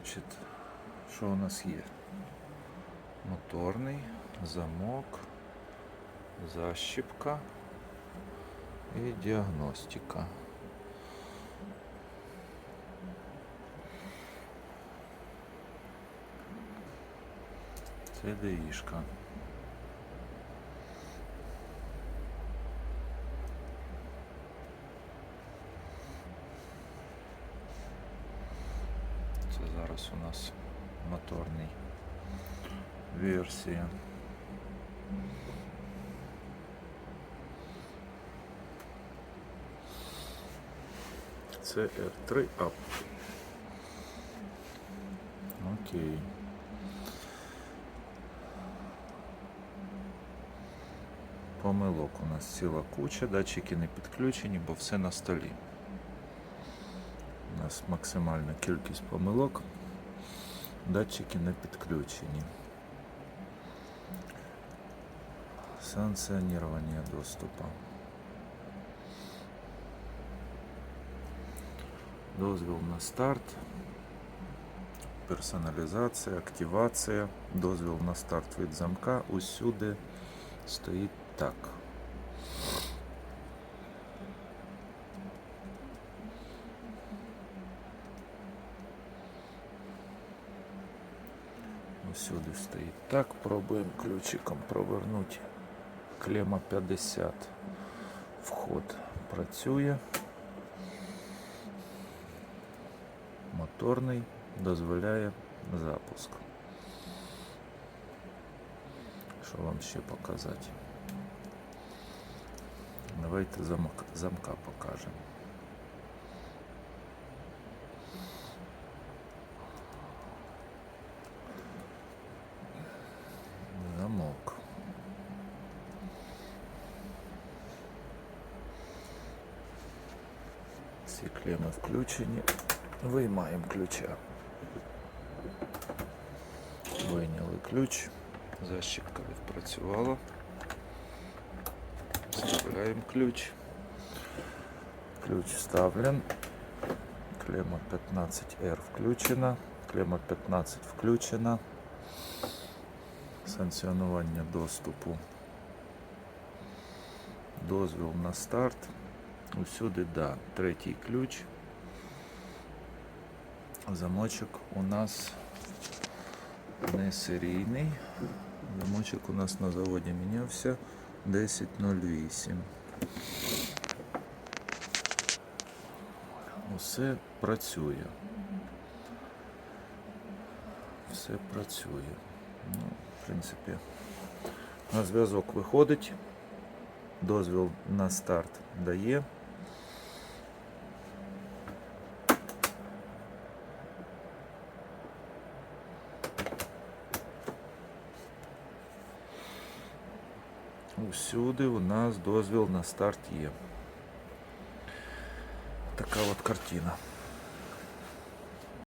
Значить, що у нас є? Моторний, замок, защіпка і діагностика. Це ДІшка. Це зараз у нас моторний версія. Це R3 Up. Окей. Помилок у нас ціла куча, датчики не підключені, бо все на столі. Нас максимальна кількість помилок. Датчики не підключені. Санкціонування доступу. Дозвіл на старт. Персоналізація, активація, дозвіл на старт від замка. Усюди стоїть так. Усюди стоїть так. Пробуємо ключиком провернути. Клема 50. Вход працює. Моторний дозволяє запуск. Що вам ще показати? Давайте замок, замка покажемо. Замок. Всі клеми включені. Виймаємо ключа. Вийняли ключ. Защіпка відпрацювала. Вставляємо ключ. Ключ вставлен. Клема 15R включена. Клема 15 включена. Санкціонування доступу. Дозвіл на старт. Усюди, да. Третій ключ. Замочок у нас не серійний. Замочок у нас на заводі мінявся 10.08. Усе працює. Все працює. Ну, в принципі, на зв'язок виходить. Дозвіл на старт дає. Усюди у нас дозвіл на старт є. Така от картина.